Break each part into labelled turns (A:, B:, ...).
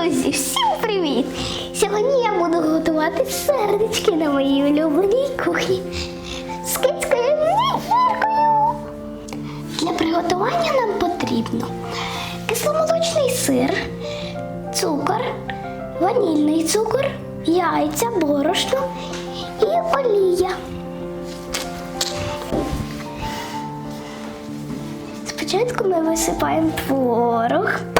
A: Друзі, всім привіт! Сьогодні я буду готувати сердечки на моїй улюбленій кухні з кицькою зефіркою. Для приготування нам потрібно кисломолочний сир, цукор, ванільний цукор, яйця, борошно і олія. Спочатку ми висипаємо творог.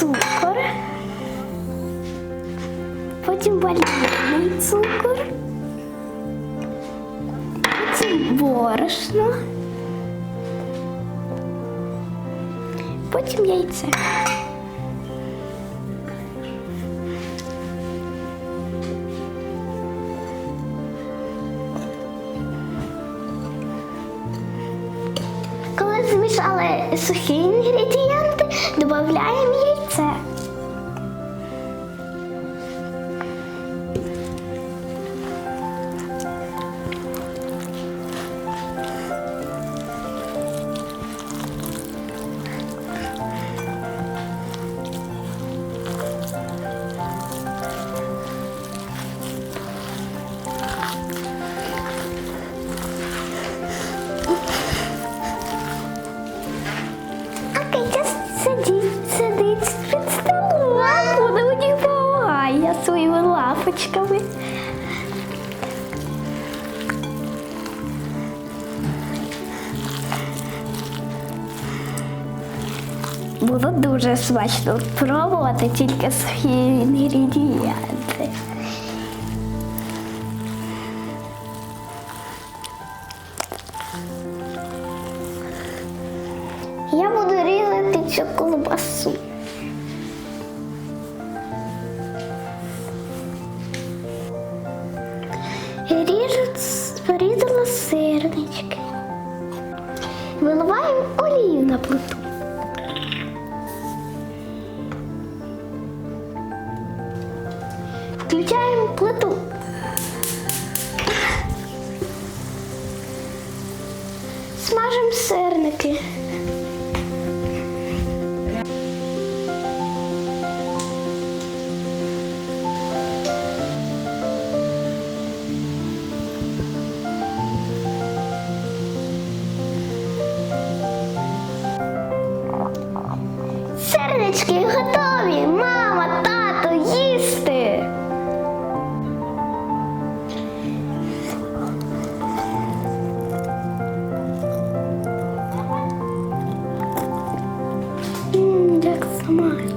A: Цукор, потім ванільний цукор, потім борошно, потім яйце. Коли змішали сухі інгредієнти, додаємо яйце. А Китя сидить, сидить лапочками. Було дуже смачно пробувати тільки сухі інгредієнти. Я буду різати цю колбасу. Порізала сирнички. Виливаємо олію на плиту. Включаємо плиту. Смажемо сирники. Сердечки готові! Мама, тато, їсти! Ммм, як смачно.